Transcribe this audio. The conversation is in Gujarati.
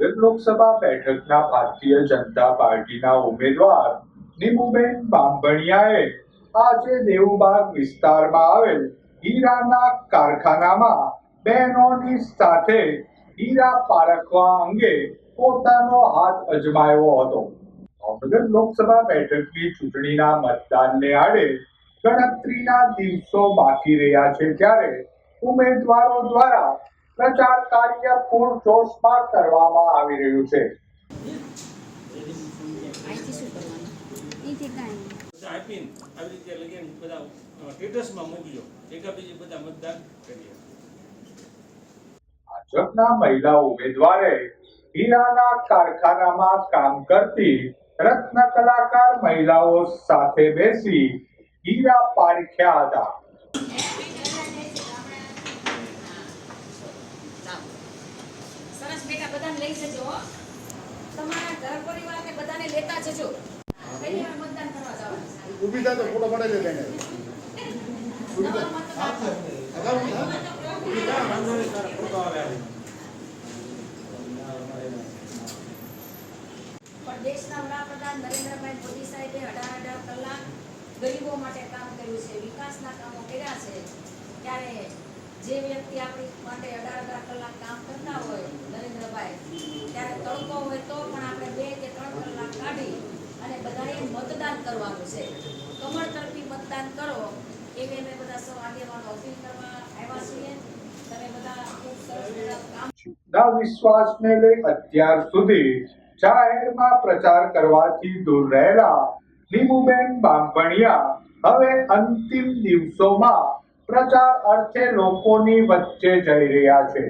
લોકસભા બેઠકના ભારતીય જનતા પાર્ટીના ઉમેદવાર નીમુબેન બાંભણિયાએ આજે દેવુબાગ વિસ્તારમાં આવેલ હીરાના કારખાનામાં બહેનોની સાથે હીરા પારખવા અંગે પોતાનો હાથ અજમાવ્યો હતો. ભાવનગર લોકસભા બેઠકની ચૂંટણીના મતદાનને આડે ગણતરીના દિવસો બાકી રહ્યા છે ત્યારે ઉમેદવારો દ્વારા પ્રચાર કાર્ય પૂરજોશમાં કરવામાં આવી રહ્યું છે. ભાજપના મહિલા ઉમેદવારે હીરાના કારખાનામાં કામ કરતી રત્ન કલાકાર મહિલાઓ સાથે બેસી હીરા પારખ્યા હતા. બેટા બધાને લઈ જજો તમારા ઘર પરિવારને બધાને લેતા જજો. મતદાન કરવા જવાનું ઊભી થા તો ફોટો પડે લે પણ દેશના વડાપ્રધાન નરેન્દ્રભાઈ મોદી સાહેબે અઢાર અઢાર કલાક ગરીબો માટે કામ કર્યું છે વિકાસના કામો કર્યા છે. ત્યારે જે વ્યક્તિ આપણી માટે અઢાર અઢાર કલાક કામ કરતા હોય નરેન્દ્રભાઈ ત્યારે તડકો હોય તો પણ આપણે બે કે ત્રણ કલાક કાઢી અને બધાએ મતદાન કરવાનું છે. કમળ તરફી મતદાન કરો. એવી અમે બધા સૌ આગેવાનો અપીલ કરવા આવ્યા છીએ. તમે બધા ખૂબ સરસ કામ વિશ્વાસને લઈ અત્યાર સુધી જાહેરમાં પ્રચાર કરવાથી દૂર રહેલા નીમુબેન બાંભણિયા હવે અંતિમ દિવસોમાં પ્રચાર અર્થે લોકોની વચ્ચે જઈ રહ્યા છે.